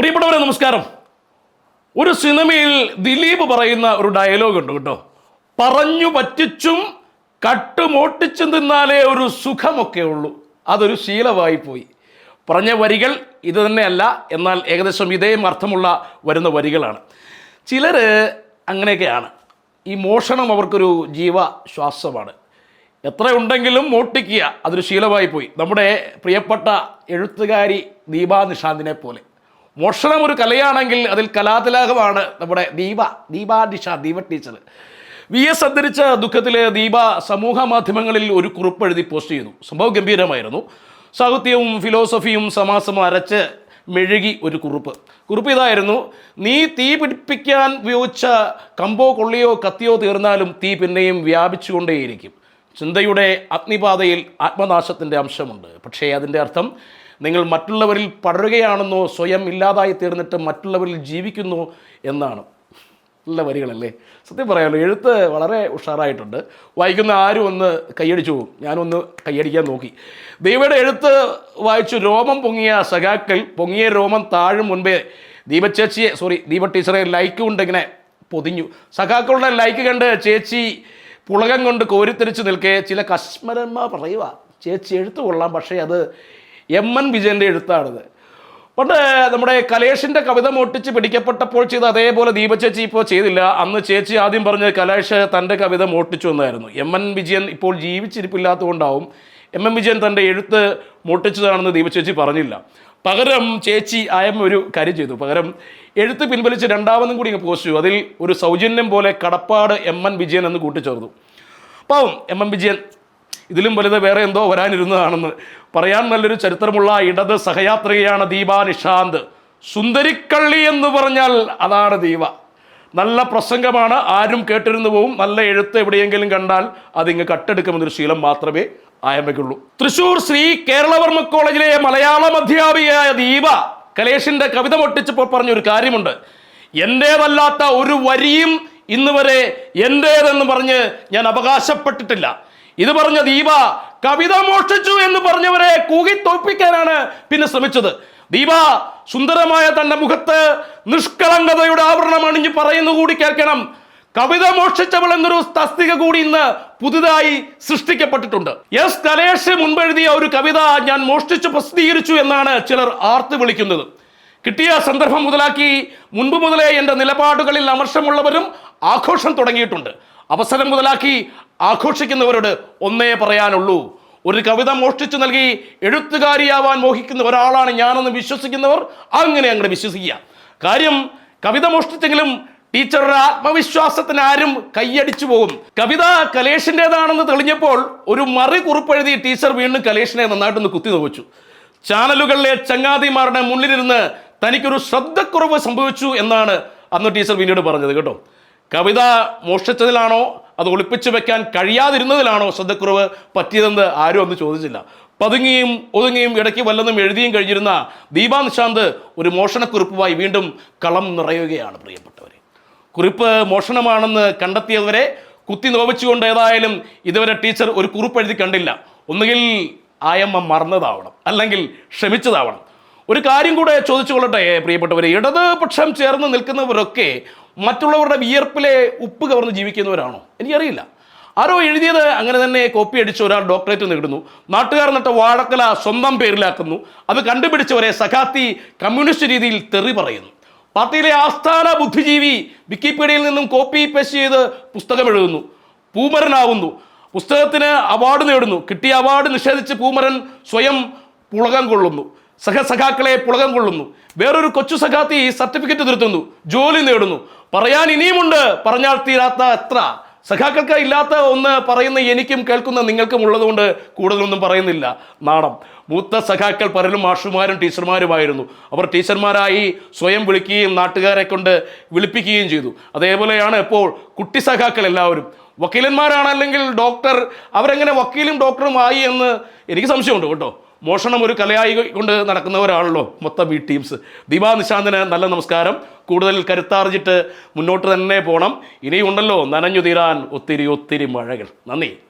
പ്രിയപ്പെട്ടവരെ നമസ്കാരം. ഒരു സിനിമയിൽ ദിലീപ് പറയുന്ന ഒരു ഡയലോഗ് ഉണ്ട് കേട്ടോ. പറഞ്ഞു പറ്റിച്ചും കട്ടുമോട്ടിച്ചും തിന്നാലേ ഒരു സുഖമൊക്കെ ഉള്ളൂ. അതൊരു ശീലമായി പോയി പറഞ്ഞ വരികൾ ഇത് തന്നെയല്ല എന്നാൽ ഏകദേശം ഇതേ അർത്ഥമുള്ള വരുന്ന വരികളാണ്. ചിലർ അങ്ങനെയൊക്കെയാണ്. ഈ മോഷണം അവർക്കൊരു ജീവശ്വാസമാണ്. എത്ര ഉണ്ടെങ്കിലും മോട്ടിക്കുക അതൊരു ശീലമായി പോയി നമ്മുടെ പ്രിയപ്പെട്ട എഴുത്തുകാരി ദീപാ നിഷാന്തിനെ പോലെ. മോഷണം ഒരു കലയാണെങ്കിൽ അതിൽ കലാതിലകമാണ് നമ്മുടെ Deepa Deepa Nishanth Deepa teacher. V S അന്തരിച്ച ദുഃഖത്തിൽ ദീപ സമൂഹ മാധ്യമങ്ങളിൽ ഒരു കുറിപ്പ് എഴുതി പോസ്റ്റ് ചെയ്തു. സംഭവം ഗംഭീരമായിരുന്നു. സാഹിത്യവും ഫിലോസഫിയും സമാസം അരച്ച് മെഴുകി ഒരു കുറിപ്പ്. കുറിപ്പ് ഇതായിരുന്നു നീ തീ പിടിപ്പിക്കാൻ ഉപയോഗിച്ച കമ്പോ കൊള്ളിയോ കത്തിയോ തീർന്നാലും തീ പിന്നെയും വ്യാപിച്ചുകൊണ്ടേയിരിക്കും. ചിന്തയുടെ അഗ്നിപാതയിൽ ആത്മനാശത്തിന്റെ അംശമുണ്ട്. പക്ഷേ അതിന്റെ അർത്ഥം നിങ്ങൾ മറ്റുള്ളവരിൽ പടരുകയാണെന്നോ സ്വയം ഇല്ലാതായി തീർന്നിട്ട് മറ്റുള്ളവരിൽ ജീവിക്കുന്നു എന്നാണ്. നല്ല വരികളല്ലേ? സത്യം പറയാമല്ലോ എഴുത്ത് വളരെ ഉഷാറായിട്ടുണ്ട്. വായിക്കുന്ന ആരും ഒന്ന് കൈയടിച്ചു പോകും. ഞാനൊന്ന് കൈയടിക്കാൻ നോക്കി. ദൈവയുടെ എഴുത്ത് വായിച്ചു രോമം പൊങ്ങിയ സഖാക്കൾ പൊങ്ങിയ രോമം താഴും മുൻപേ ദീപച്ചേച്ചിയെ സോറി ദീപ ടീച്ചറെ ലൈക്ക് കൊണ്ട് ഇങ്ങനെ പൊതിഞ്ഞു. സഖാക്കളുടെ ലൈക്ക് കണ്ട് ചേച്ചി പുളകം കൊണ്ട് കോരിത്തെരിച്ച് നിൽക്കേ ചില കശ്മരന്മാർ പറയുക ചേച്ചി എഴുത്ത് കൊള്ളാം പക്ഷേ അത് എം എൻ വിജയന്റെ എഴുത്താണിത്. പണ്ട് നമ്മുടെ കലേഷിന്റെ കവിത മോട്ടിച്ച് പിടിക്കപ്പെട്ടപ്പോൾ ചെയ്ത അതേപോലെ ദീപചേച്ചി ഇപ്പോൾ ചെയ്തില്ല. അന്ന് ചേച്ചി ആദ്യം പറഞ്ഞ് കലേഷ് തന്റെ കവിത മോട്ടിച്ചു എന്നായിരുന്നു. എം എൻ വിജയൻ ഇപ്പോൾ ജീവിച്ചിരിപ്പില്ലാത്തതുകൊണ്ടാവും എം എൻ വിജയൻ തന്റെ എഴുത്ത് മോട്ടിച്ചതാണെന്ന് ദീപചേച്ചി പറഞ്ഞില്ല. പകരം ചേച്ചി ആയം ഒരു കാര്യം ചെയ്തു. പകരം എഴുത്ത് പിൻവലിച്ച് രണ്ടാമതും കൂടി ഇങ്ങ് പോസ്റ്റ് അതിൽ ഒരു സൗജന്യം പോലെ കടപ്പാട് എം എൻ വിജയൻ എന്ന് കൂട്ടിച്ചേർത്തു. പാവം എം എം വിജയൻ ഇതിലും വലുത് വേറെ എന്തോ വരാനിരുന്നതാണെന്ന്. പറയാൻ നല്ലൊരു ചരിത്രമുള്ള ഇടത് സഹയാത്രികയാണ് ദീപ നിഷാന്ത്. സുന്ദരിക്കള്ളി എന്ന് പറഞ്ഞാൽ അതാണ് ദീപ. നല്ല പ്രസംഗമാണ് ആരും കേട്ടിരുന്നു പോവും. നല്ല എഴുത്ത് എവിടെയെങ്കിലും കണ്ടാൽ അതിങ്ങ് കട്ടെടുക്കുമെന്നൊരു ശീലം മാത്രമേ ആയമ്മയ്ക്കുള്ളൂ തൃശൂർ ശ്രീ കേരളവർമ്മ കോളേജിലെ മലയാളം അധ്യാപികയായ ദീപ കലേഷിന്റെ കവിത പൊട്ടിച്ചപ്പോൾ പറഞ്ഞൊരു കാര്യമുണ്ട്. എന്റേതല്ലാത്ത ഒരു വരിയും ഇന്ന് വരെ എന്റേതെന്ന് പറഞ്ഞ് ഞാൻ അവകാശപ്പെട്ടിട്ടില്ല. ഇത് പറഞ്ഞ ദീപ കവിത മോഷ്ടിച്ചു എന്ന് പറഞ്ഞവരെ കൂകി തോൽപ്പിക്കാനാണ് പിന്നെ ശ്രമിച്ചത്. ദീപ സുന്ദരമായ തന്റെ മുഖത്ത് നിഷ്കളങ്കതയുടെ ആവരണം അണിഞ്ഞ് പറയുന്നു കൂടി കേൾക്കണം. കവിത മോഷ്ടിച്ചവൾ എന്നൊരു തസ്തിക കൂടി ഇന്ന് പുതുതായി സൃഷ്ടിക്കപ്പെട്ടിട്ടുണ്ട്. എസ് കലേഷ് മുൻപെഴുതിയ ഒരു കവിത ഞാൻ മോഷ്ടിച്ച് പ്രസിദ്ധീകരിച്ചു എന്നാണ് ചിലർ ആർത്ത് വിളിക്കുന്നത്. കിട്ടിയ സന്ദർഭം മുതലാക്കി മുൻപ് മുതലേ എന്റെ നിലപാടുകളിൽ അമർഷമുള്ളവരും ആഘോഷം തുടങ്ങിയിട്ടുണ്ട്. അവസരം മുതലാക്കി ആഘോഷിക്കുന്നവരോട് ഒന്നേ പറയാനുള്ളൂ. ഒരു കവിത മോഷ്ടിച്ചു നൽകി എഴുത്തുകാരിയാവാൻ മോഹിക്കുന്ന ഒരാളാണ് ഞാനെന്ന് വിശ്വസിക്കുന്നവർ അങ്ങനെ അങ്ങോട്ട് വിശ്വസിക്കുക. കാര്യം കവിത മോഷ്ടിച്ചെങ്കിലും ടീച്ചറുടെ ആത്മവിശ്വാസത്തിന് ആരും കൈയടിച്ചു പോകും. കവിത കലേഷിന്റെതാണെന്ന് തെളിഞ്ഞപ്പോൾ ഒരു മറി കുറിപ്പെഴുതി ടീച്ചർ വീണ്ടും കലേഷിനെ നന്നായിട്ടൊന്ന് കുത്തി നോവിച്ചു. ചാനലുകളിലെ ചങ്ങാതിമാരുടെ മുന്നിലിരുന്ന് തനിക്കൊരു ശ്രദ്ധക്കുറവ് സംഭവിച്ചു എന്നാണ് അന്ന് ടീച്ചർ പിന്നീട് പറഞ്ഞത് കേട്ടോ. കവിത മോഷ്ടിച്ചതിലാണോ അത് ഒളിപ്പിച്ചു വെക്കാൻ കഴിയാതിരുന്നതിലാണോ ശ്രദ്ധക്കുറവ് പറ്റിയതെന്ന് ആരും അന്ന് ചോദിച്ചില്ല. പതുങ്ങിയും ഒതുങ്ങിയും ഇടയ്ക്ക് വല്ലതും എഴുതിയും കഴിഞ്ഞിരുന്ന ദീപാ നിശാന്ത് ഒരു മോഷണക്കുറിപ്പുമായി വീണ്ടും കളം നിറയുകയാണ് പ്രിയപ്പെട്ടവരെ. കുറിപ്പ് മോഷണമാണെന്ന് കണ്ടെത്തിയവരെ കുത്തി നോവിച്ചുകൊണ്ട് ഏതായാലും ഇതുവരെ ടീച്ചർ ഒരു കുറിപ്പ് എഴുതി കണ്ടില്ല. ഒന്നുകിൽ ആയമ്മ മറന്നതാവണം അല്ലെങ്കിൽ ക്ഷമിച്ചതാവണം. ഒരു കാര്യം കൂടെ ചോദിച്ചു കൊള്ളട്ടെ പ്രിയപ്പെട്ടവരെ. ഇടതുപക്ഷം ചേർന്ന് നിൽക്കുന്നവരൊക്കെ മറ്റുള്ളവരുടെ വിയർപ്പിലെ ഉപ്പ് കവർന്ന് ജീവിക്കുന്നവരാണോ? എനിക്കറിയില്ല. ആരോ എഴുതിയത് അങ്ങനെ തന്നെ കോപ്പി അടിച്ച് ഒരാൾ ഡോക്ടറേറ്റ് നേടുന്നു. നാട്ടുകാർ നട്ട വാഴക്കല സ്വന്തം പേരിലാക്കുന്നു. അത് കണ്ടുപിടിച്ചവരെ സഖാത്തി കമ്മ്യൂണിസ്റ്റ് രീതിയിൽ തെറി പറയുന്നു. പാർട്ടിയിലെ ആസ്ഥാന ബുദ്ധിജീവി വിക്കിപീഡിയയിൽ നിന്നും കോപ്പി പേസ്റ്റ് ചെയ്ത് പുസ്തകം എഴുതുന്നു. പൂമരനാവുന്നു. പുസ്തകത്തിന് അവാർഡ് നേടുന്നു. കിട്ടിയ അവാർഡ് നിഷേധിച്ച് പൂമരൻ സ്വയം പുളകം കൊള്ളുന്നു. സഹസഖാക്കളെ പുളകം കൊള്ളുന്നു. വേറൊരു കൊച്ചു സഖാത്തി സർട്ടിഫിക്കറ്റ് തിരുത്തുന്നു. ജോലി നേടുന്നു. പറയാൻ ഇനിയുമുണ്ട്. പറഞ്ഞാൽ തീരാത്ത എത്ര. സഖാക്കൾക്ക് ഇല്ലാത്ത ഒന്ന് പറയുന്ന എനിക്കും കേൾക്കുന്ന നിങ്ങൾക്കും ഉള്ളതുകൊണ്ട് കൂടുതലൊന്നും പറയുന്നില്ല. നാണം. മൂത്ത സഖാക്കൾ പലരും മാഷുമാരും ടീച്ചർമാരുമായിരുന്നു. അവർ ടീച്ചർമാരായി സ്വയം വിളിക്കുകയും നാട്ടുകാരെ കൊണ്ട് വിളിപ്പിക്കുകയും ചെയ്തു. അതേപോലെയാണ് ഇപ്പോൾ കുട്ടി സഖാക്കൾ എല്ലാവരും. വക്കീലന്മാരാണ് അല്ലെങ്കിൽ ഡോക്ടർ. അവരെങ്ങനെ വക്കീലും ഡോക്ടറും ആയി എന്ന് എനിക്ക് സംശയമുണ്ട് കേട്ടോ. മോഷണം ഒരു കലയായി കൊണ്ട് നടക്കുന്നവരാണല്ലോ മൊത്തം ഈ ടീംസ്. ദീപാ നിശാന്തിന് നല്ല നമസ്കാരം. കൂടുതൽ കരുത്താർജിട്ട് മുന്നോട്ട് തന്നെ പോകണം ഇനിയുണ്ടല്ലോ നനഞ്ഞു തീരാൻ ഒത്തിരി ഒത്തിരി മഴകൾ. നന്ദി.